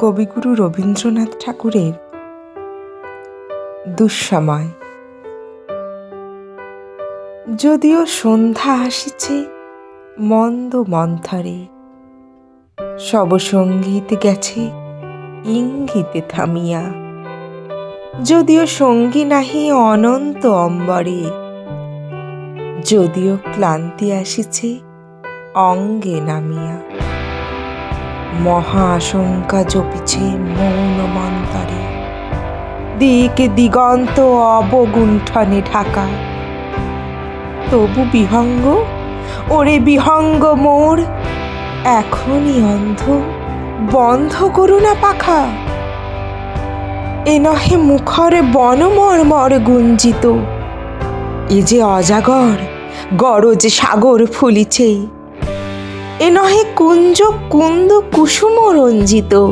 কবিগুরু রবীন্দ্রনাথ ঠাকুরের দুঃসময়। যদিও সন্ধ্যা আসিছে মন্দ মন্থরে সব সংগীত গেছে ইঙ্গিতে থামিয়া। যদিও সঙ্গী নাহি অনন্ত অম্বরে, যদিও ক্লান্তি আসিছে অঙ্গে নামিয়া। মহা আশঙ্কা জপিছে মৌন মন্তরে দিক দিগন্ত অবগুণ্ঠনে ঢাকা। তবু বিহঙ্গ, ওরে বিহঙ্গ মোর, এখনই অন্ধ, বন্ধ করু না পাখা। এ নহে মুখরে বনমর্মর গুঞ্জিত। এ যে অজাগর, গরজ সাগর ফুলিছে নহে কুঞ্জ কুন্দ কুসুম রঞ্জিত।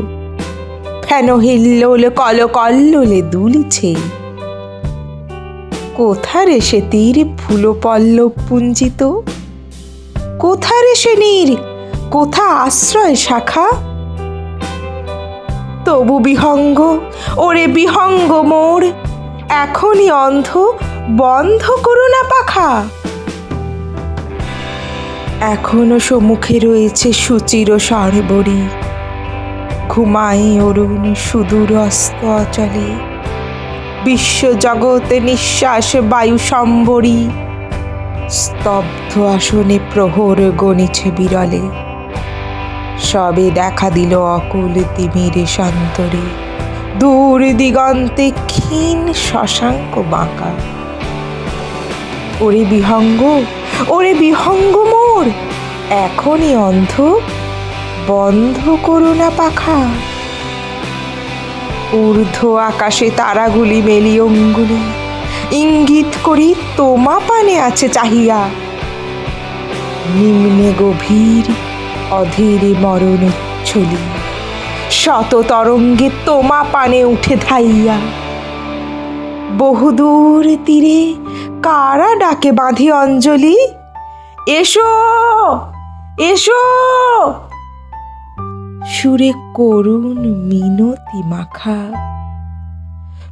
ফেন হিল্লোল কল কল্লোলে দুলিছে। কোথারে সে তীর ফুল পল্লব পুঞ্জিত? কোথারে সে নীর? কোথা আশ্রয় শাখা? তবু বিহঙ্গ, ওরে বিহঙ্গ মোর, এখনই অন্ধ বন্ধ করো না পাখা। এখনও সম্মুখে রয়েছে সুচির সরবরি। ঘুমাই অরুণ সুদূর অস্ত অচলে বিশ্বজগতে নিঃশ্বাস বায়ু সম্বরী। স্তব্ধ আসনে প্রহর গণিছে বিরলে। সবে দেখা দিল অকুল তিমির সন্তরে। দূর দিগন্তে ক্ষীণ শশাঙ্ক বাঁকা। ওরে বিহঙ্গ ওরে বিহঙ্গ মোর। এখনই অন্ধ, বন্ধ করো না পাখা। ঊর্ধ্ব আকাশে তারাগুলি মেলি অঙ্গুলি। ইঙ্গিত করি তোমা পানে আছে চাহিয়া। নিম্নে গভীর, অধীরে মরণ ছলি শত তরঙ্গে তোমা পানে উঠে ধাইয়া। বহুদূর তীরে কারা ডাকে বাঁধি অঞ্জলি? এসো এসো। সুরে করুণ মিনতি মাখা।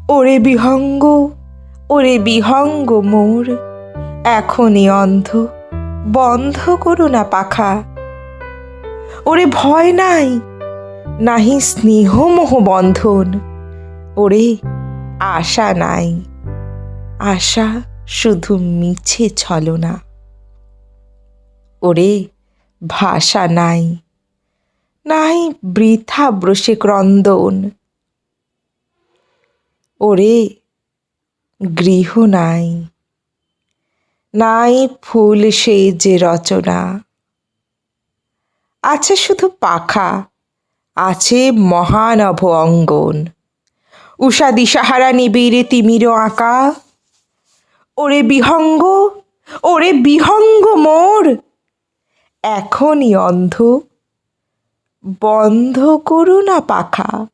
ওরে বিহঙ্গ ওরে বিহঙ্গ মোর। এখনই অন্ধ, বন্ধ করো না পাখা। ওরে ভয় নাই, নাহি স্নেহ মোহ বন্ধন। ওরে আশা নাই। আশা শুধু মিছে ছলনা। ওরে, ভাষা নাই। নাই বৃথা ব্রসে ক্রন্দন। ওরে, গৃহ নাই। নাই ফুল সেই যে রচনা। আছে শুধু পাখা, আছে মহানভ অঙ্গন। উষা দিশাহারা নিবিড়ে তিমির আঁকা। ওরে বিহঙ্গ ওরে বিহঙ্গ মোর। এখনই অন্ধ, বন্ধ করু না পাখা।